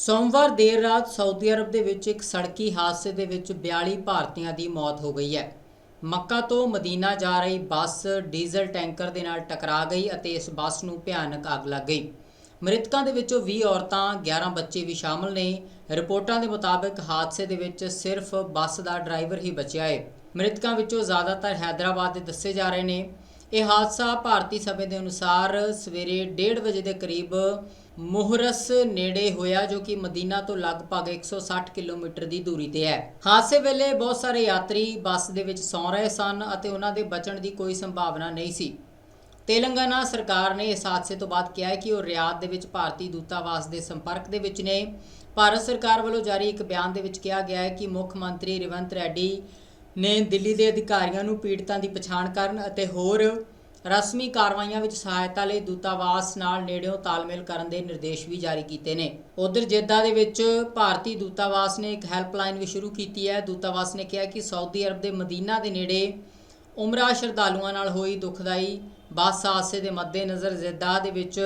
ਸੋਮਵਾਰ ਦੇਰ ਰਾਤ ਸਾਊਦੀ ਅਰਬ ਦੇ ਵਿੱਚ ਇੱਕ ਸੜਕੀ ਹਾਦਸੇ ਦੇ ਵਿੱਚ 42 ਭਾਰਤੀਆਂ ਦੀ ਮੌਤ ਹੋ ਗਈ ਹੈ। ਮੱਕਾ ਤੋਂ ਮਦੀਨਾ ਜਾ ਰਹੀ ਬੱਸ ਡੀਜ਼ਲ ਟੈਂਕਰ ਦੇ ਨਾਲ ਟਕਰਾ ਗਈ ਅਤੇ ਇਸ ਬੱਸ ਨੂੰ ਭਿਆਨਕ ਅੱਗ ਲੱਗ ਗਈ। ਮ੍ਰਿਤਕਾਂ ਦੇ ਵਿੱਚੋਂ 20 ਔਰਤਾਂ 11 ਬੱਚੇ ਵੀ ਸ਼ਾਮਲ ਨੇ। ਰਿਪੋਰਟਾਂ ਦੇ ਮੁਤਾਬਕ ਹਾਦਸੇ ਦੇ ਵਿੱਚ ਸਿਰਫ ਬੱਸ ਦਾ ਡਰਾਈਵਰ ਹੀ ਬਚਿਆ ਹੈ। ਮ੍ਰਿਤਕਾਂ ਵਿੱਚੋਂ ਜ਼ਿਆਦਾਤਰ ਹੈਦਰਾਬਾਦ ਦੇ ਦੱਸੇ ਜਾ ਰਹੇ ਨੇ। ਇਹ ਹਾਦਸਾ ਭਾਰਤੀ ਸਮੇਂ ਦੇ ਅਨੁਸਾਰ ਸਵੇਰੇ 1:30 ਵਜੇ ਦੇ ਕਰੀਬ ਮੁਹਰਸ ਨੇੜੇ ਹੋਇਆ ਜੋ ਕਿ ਮਦੀਨਾ ਤੋਂ ਲਗਭਗ 160 ਕਿਲੋਮੀਟਰ ਦੀ ਦੂਰੀ ਤੇ ਹੈ। ਹਾਦਸੇ ਵੇਲੇ ਬਹੁਤ ਸਾਰੇ ਯਾਤਰੀ ਬੱਸ ਦੇ ਵਿੱਚ ਸੌਂ ਰਹੇ ਸਨ ਅਤੇ ਉਹਨਾਂ ਦੇ ਬਚਣ ਦੀ ਕੋਈ ਸੰਭਾਵਨਾ ਨਹੀਂ ਸੀ। ਤੇਲੰਗਾਨਾ ਸਰਕਾਰ ਨੇ ਇਸ ਹਾਦਸੇ ਤੋਂ ਬਾਅਦ ਕਿਹਾ ਹੈ ਕਿ ਉਹ ਰਿਆਦ ਦੇ ਵਿੱਚ ਭਾਰਤੀ ਦੂਤਾਵਾਸ ਦੇ ਸੰਪਰਕ ਦੇ ਵਿੱਚ ਨੇ। ਭਾਰਤ ਸਰਕਾਰ ਵੱਲੋਂ ਜਾਰੀ ਇੱਕ ਬਿਆਨ ਦੇ ਵਿੱਚ ਕਿਹਾ ਗਿਆ ਹੈ ਕਿ ਮੁੱਖ ਮੰਤਰੀ ਰਿਵੰਤ ਰੈਡੀ ਨੇ ਦਿੱਲੀ ਦੇ ਅਧਿਕਾਰੀਆਂ ਨੂੰ ਪੀੜਤਾਂ ਦੀ ਪਛਾਣ ਕਰਨ ਅਤੇ ਹੋਰ ਰਸਮੀ ਕਾਰਵਾਈਆਂ ਵਿੱਚ ਸਹਾਇਤਾ ਲਈ ਦੂਤਾਵਾਸ ਨਾਲ ਨੇੜਿਓਂ ਤਾਲਮੇਲ ਕਰਨ ਦੇ ਨਿਰਦੇਸ਼ ਵੀ ਜਾਰੀ ਕੀਤੇ ਨੇ। ਉਧਰ ਜੇਦਾ ਦੇ ਵਿੱਚ ਭਾਰਤੀ ਦੂਤਾਵਾਸ ਨੇ ਇੱਕ ਹੈਲਪਲਾਈਨ ਵੀ ਸ਼ੁਰੂ ਕੀਤੀ ਹੈ। ਦੂਤਾਵਾਸ ਨੇ ਕਿਹਾ ਕਿ ਸਾਊਦੀ ਅਰਬ ਦੇ ਮਦੀਨਾ ਦੇ ਨੇੜੇ ਉਮਰਾ ਸ਼ਰਧਾਲੂਆਂ ਨਾਲ ਹੋਈ ਦੁਖਦਾਈ ਬੱਸ ਹਾਦਸੇ ਦੇ ਮੱਦੇਨਜ਼ਰ ਜ਼ੈਦਾ ਦੇ ਵਿੱਚ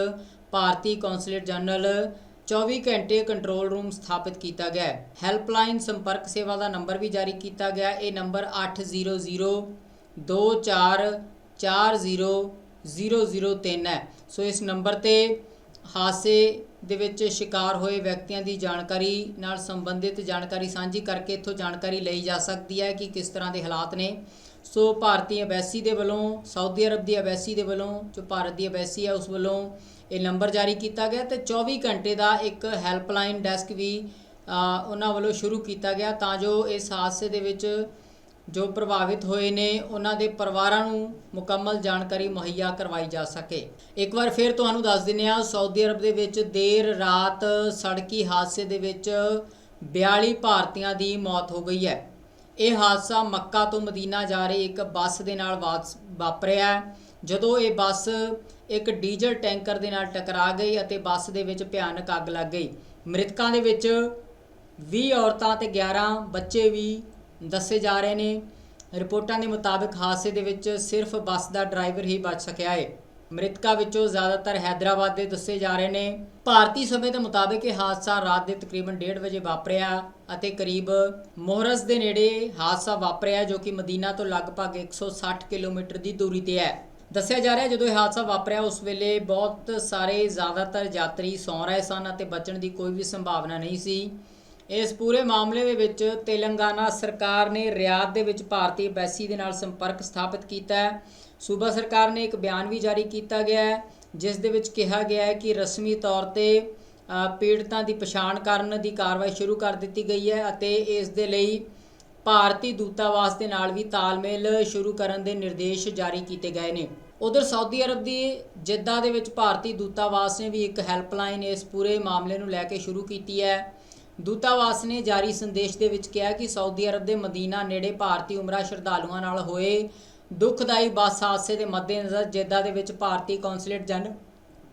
ਭਾਰਤੀ ਕੌਂਸੂਲੇਟ ਜਨਰਲ 24 ਘੰਟੇ ਕੰਟਰੋਲ ਰੂਮ ਸਥਾਪਿਤ ਕੀਤਾ ਗਿਆ ਹੈ। ਹੈਲਪਲਾਈਨ ਸੰਪਰਕ ਸੇਵਾ ਦਾ ਨੰਬਰ ਵੀ ਜਾਰੀ ਕੀਤਾ ਗਿਆ। ਇਹ ਨੰਬਰ 80024040003 ਹੈ। ਸੋ ਇਸ ਨੰਬਰ ਤੇ ਹਾਦਸੇ ਦੇ ਵਿੱਚ ਸ਼ਿਕਾਰ ਹੋਏ ਵਿਅਕਤੀਆਂ ਦੀ ਜਾਣਕਾਰੀ ਨਾਲ ਸੰਬੰਧਿਤ ਜਾਣਕਾਰੀ ਸਾਂਝੀ ਕਰਕੇ ਇੱਥੋਂ ਜਾਣਕਾਰੀ ਲਈ ਜਾ ਸਕਦੀ ਹੈ ਕਿ ਕਿਸ ਤਰ੍ਹਾਂ ਦੇ ਹਾਲਾਤ ਨੇ। ਸੋ ਭਾਰਤੀ ਐਮਬੈਸੀ ਦੇ ਵੱਲੋਂ, ਸਾਊਦੀ ਅਰਬ ਦੀ ਐਮਬੈਸੀ ਦੇ ਵੱਲੋਂ, ਜੋ ਭਾਰਤ ਦੀ ਐਮਬੈਸੀ ਹੈ, ਉਸ ਵੱਲੋਂ ਇਹ ਨੰਬਰ ਜਾਰੀ ਕੀਤਾ ਗਿਆ ਤੇ 24 ਘੰਟੇ ਦਾ ਇੱਕ ਹੈਲਪਲਾਈਨ ਡੈਸਕ ਵੀ ਉਹਨਾਂ ਵੱਲੋਂ ਸ਼ੁਰੂ ਕੀਤਾ ਗਿਆ ਤਾਂ ਜੋ ਇਸ ਹਾਦਸੇ ਦੇ ਵਿੱਚ ਜੋ ਪ੍ਰਭਾਵਿਤ ਹੋਏ ਨੇ, ਉਹਨਾਂ ਦੇ ਪਰਿਵਾਰਾਂ ਨੂੰ ਮੁਕੰਮਲ ਜਾਣਕਾਰੀ ਮੁਹੱਈਆ ਕਰਵਾਈ ਜਾ ਸਕੇ। ਇੱਕ ਵਾਰ ਫਿਰ ਤੁਹਾਨੂੰ ਦੱਸ ਦਿੰਨੇ ਆ ਸਾਊਦੀ ਅਰਬ ਦੇ ਵਿੱਚ ਦੇਰ ਰਾਤ ਸੜਕੀ ਹਾਦਸੇ ਦੇ ਵਿੱਚ 42 ਭਾਰਤੀਆਂ ਦੀ ਮੌਤ ਹੋ ਗਈ ਹੈ। ਇਹ ਹਾਦਸਾ ਮੱਕਾ ਤੋਂ ਮਦੀਨਾ ਜਾ ਰਹੀ ਇੱਕ ਬੱਸ ਦੇ ਨਾਲ ਵਾਸ- ਵਾਪਰਿਆ ਜਦੋਂ ਇਹ ਬੱਸ ਇੱਕ ਡੀਜ਼ਲ ਟੈਂਕਰ ਦੇ ਨਾਲ ਟਕਰਾ ਗਈ ਅਤੇ ਬੱਸ ਦੇ ਵਿੱਚ ਭਿਆਨਕ ਅੱਗ ਲੱਗ ਗਈ। ਮ੍ਰਿਤਕਾਂ ਦੇ ਵਿੱਚ 20 ਔਰਤਾਂ ਤੇ 11 ਬੱਚੇ ਵੀ ਦੱਸੇ ਜਾ ਰਹੇ ਨੇ। ਰਿਪੋਰਟਾਂ ਦੇ ਮੁਤਾਬਕ ਹਾਦਸੇ ਦੇ ਵਿੱਚ ਸਿਰਫ ਬੱਸ ਦਾ ਡਰਾਈਵਰ ਹੀ ਬਚ ਸਕਿਆ ਹੈ ਮ੍ਰਿਤਕਾਂ ਵਿੱਚੋਂ ਜ਼ਿਆਦਾਤਰ ਹੈਦਰਾਬਾਦ ਦੇ ਦੱਸੇ ਜਾ ਰਹੇ ਨੇ। ਭਾਰਤੀ ਸਮੇਂ ਦੇ ਮੁਤਾਬਕ ਇਹ ਹਾਦਸਾ ਰਾਤ ਦੇ ਤਕਰੀਬਨ 1:30 ਵਜੇ ਵਾਪਰਿਆ ਅਤੇ ਕਰੀਬ ਮੋਹਰਸ ਦੇ ਨੇੜੇ ਹਾਦਸਾ ਵਾਪਰਿਆ ਜੋ ਕਿ ਮਦੀਨਾ ਤੋਂ ਲਗਭਗ 160 ਕਿਲੋਮੀਟਰ ਦੀ ਦੂਰੀ ਤੇ ਹੈ। ਦੱਸਿਆ ਜਾ ਰਿਹਾ, ਜਦੋਂ ਇਹ ਹਾਦਸਾ ਵਾਪਰਿਆ, ਉਸ ਵੇਲੇ ਬਹੁਤ ਸਾਰੇ ਜ਼ਿਆਦਾਤਰ ਯਾਤਰੀ ਸੌਂ ਰਹੇ ਸਨ ਅਤੇ ਬਚਣ ਦੀ ਕੋਈ ਵੀ ਸੰਭਾਵਨਾ ਨਹੀਂ ਸੀ। ਇਸ ਪੂਰੇ ਮਾਮਲੇ ਦੇ ਵਿੱਚ ਤੇਲੰਗਾਨਾ ਸਰਕਾਰ ਨੇ ਰਿਆਦ ਦੇ ਵਿੱਚ ਭਾਰਤੀ ਐਮਬੈਸੀ ਦੇ ਨਾਲ ਸੰਪਰਕ ਸਥਾਪਿਤ ਕੀਤਾ ਹੈ। ਸੂਬਾ ਸਰਕਾਰ ਨੇ ਇੱਕ ਬਿਆਨ ਵੀ ਜਾਰੀ ਕੀਤਾ ਗਿਆ ਹੈ, ਜਿਸ ਦੇ ਵਿੱਚ ਕਿਹਾ ਗਿਆ ਹੈ ਕਿ ਰਸਮੀ ਤੌਰ ਤੇ ਪੀੜਤਾਂ ਦੀ ਪਛਾਣ ਕਰਨ ਦੀ ਕਾਰਵਾਈ ਸ਼ੁਰੂ ਕਰ ਦਿੱਤੀ ਗਈ ਹੈ ਅਤੇ ਇਸ ਦੇ ਲਈ ਭਾਰਤੀ ਦੂਤਾਵਾਸ ਦੇ ਨਾਲ ਵੀ ਤਾਲਮੇਲ ਸ਼ੁਰੂ ਕਰਨ ਦੇ ਨਿਰਦੇਸ਼ ਜਾਰੀ ਕੀਤੇ ਗਏ ਨੇ। ਉਧਰ ਸਾਊਦੀ ਅਰਬ ਦੀ ਜਿੱਦਾ ਦੇ ਵਿੱਚ ਭਾਰਤੀ ਦੂਤਾਵਾਸ ਨੇ ਵੀ ਇੱਕ ਹੈਲਪਲਾਈਨ ਇਸ ਪੂਰੇ ਮਾਮਲੇ ਨੂੰ ਲੈ ਕੇ ਸ਼ੁਰੂ ਕੀਤੀ ਹੈ। ਦੂਤਾਵਾਸ ਨੇ ਜਾਰੀ ਸੰਦੇਸ਼ ਦੇ ਵਿੱਚ ਕਿਹਾ ਕਿ ਸਾਊਦੀ ਅਰਬ ਦੇ ਮਦੀਨਾ ਨੇੜੇ ਭਾਰਤੀ ਉਮਰਾ ਸ਼ਰਧਾਲੂਆਂ ਨਾਲ ਹੋਏ ਦੁਖਦਾਈ ਬੱਸ ਹਾਦਸੇ ਦੇ ਮੱਦੇਨਜ਼ਰ ਜਿੱਦਾ ਦੇ ਵਿੱਚ ਭਾਰਤੀ ਕੌਂਸੂਲੇਟ ਜਨ,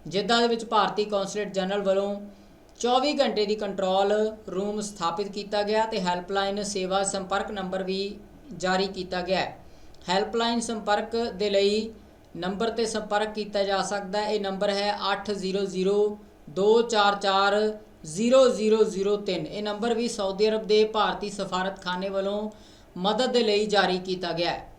ਜਿੱਦਾ ਦੇ ਵਿੱਚ ਭਾਰਤੀ ਕੌਂਸੂਲੇਟ ਜਨਰਲ ਵੱਲੋਂ 24 ਘੰਟੇ ਦੀ ਕੰਟਰੋਲ ਰੂਮ ਸਥਾਪਿਤ ਕੀਤਾ ਗਿਆ ਤੇ ਹੈਲਪਲਾਈਨ ਸੇਵਾ ਸੰਪਰਕ ਨੰਬਰ ਵੀ ਜਾਰੀ ਕੀਤਾ ਗਿਆ ਹੈ। ਹੈਲਪਲਾਈਨ ਸੰਪਰਕ ਦੇ ਲਈ ਨੰਬਰ ਤੇ ਸੰਪਰਕ ਕੀਤਾ ਜਾ ਸਕਦਾ ਹੈ। ਇਹ ਨੰਬਰ ਹੈ 8002440003 ਇਹ ਨੰਬਰ ਵੀ ਸਾਊਦੀ ਅਰਬ ਦੇ ਭਾਰਤੀ ਸਫਾਰਤਖਾਨੇ ਵੱਲੋਂ ਮਦਦ ਦੇ ਲਈ ਜਾਰੀ ਕੀਤਾ ਗਿਆ ਹੈ।